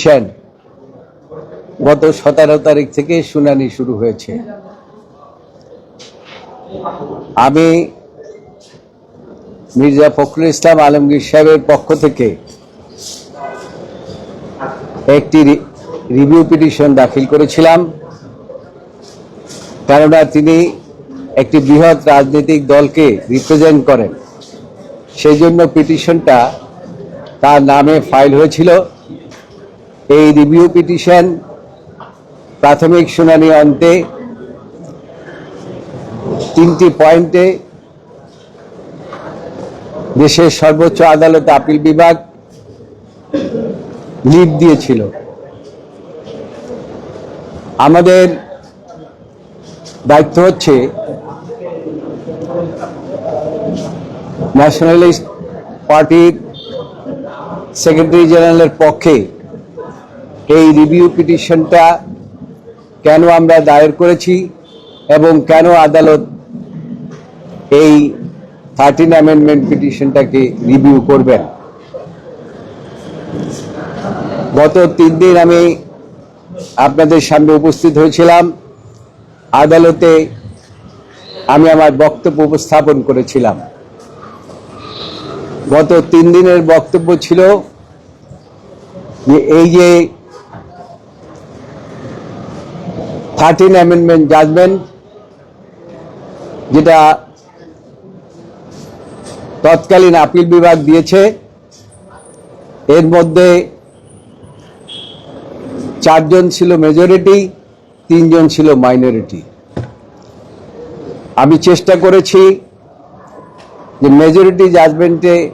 Petition গত সতেরো তারিখ থেকে শুনানি শুরু হয়েছে। আমি মির্জা ফখরুল ইসলাম আলমগীর সাহেবের পক্ষ থেকে একটি রিভিউ পিটিশন দাখিল করেছিলাম। কেননা তিনি একটি বৃহৎ রাজনৈতিক দলকে রিপ্রেজেন্ট করেন। সেই জন্য পিটিশনটা তার নামে ফাইল হয়েছিল। এই রিভিউ পিটিশন প্রাথমিক শুনানি অন্তে তিনটি পয়েন্টে দেশের সর্বোচ্চ আদালত আপিল বিভাগ লিড দিয়েছিল। আমাদের দায়িত্ব হচ্ছে ন্যাশনালিস্ট পার্টির সেক্রেটারি জেনারেলের পক্ষে এই রিভিউ পিটিশনটা কেন আমরা দায়ের করেছি এবং কেন আদালত এই থার্টিন অ্যামেন্ডমেন্ট পিটিশনটাকে রিভিউ করবেন? গত তিন দিন আমি আপনাদের সামনে উপস্থিত হয়েছিলাম। আদালতে আমি আমার বক্তব্য উপস্থাপন করেছিলাম। গত তিন দিনের বক্তব্য ছিল যে এই যে থার্টিন অ্যামেন্ডমেন্ট জাজমেন্ট যেটা তৎকালীন আপিল বিভাগ দিয়েছে। এর মধ্যে চারজন ছিল মেজরিটি তিনজন ছিল মাইনরিটি আমি চেষ্টা করেছি যে মেজরিটি জাজমেন্টে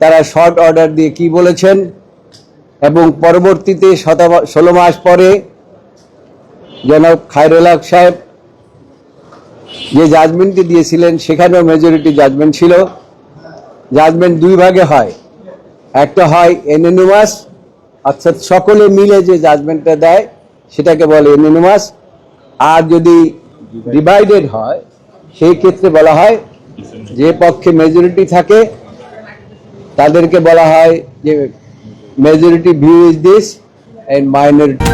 তারা শর্ট অর্ডার দিয়ে কি বলেছেন এবং পরবর্তীতে শত- ষোলো মাস পরে জনাব খায়রুল হক সাহেব, যে জাজমেন্টটি দিয়েছিলেন, সেখানেও মেজরিটি জাজমেন্ট ছিল। জাজমেন্ট দুই ভাগে হয়। একটা হয় এনএনুমাস অর্থাৎ সকলে মিলে যে জাজমেন্টটা দেয়, সেটাকে বলে এনএনুমাস আর যদি ডিভাইডেড হয়, সেই ক্ষেত্রে বলা হয় যে পক্ষে মেজরিটি থাকে, তাদেরকে বলা হয় যে majority view is this and minority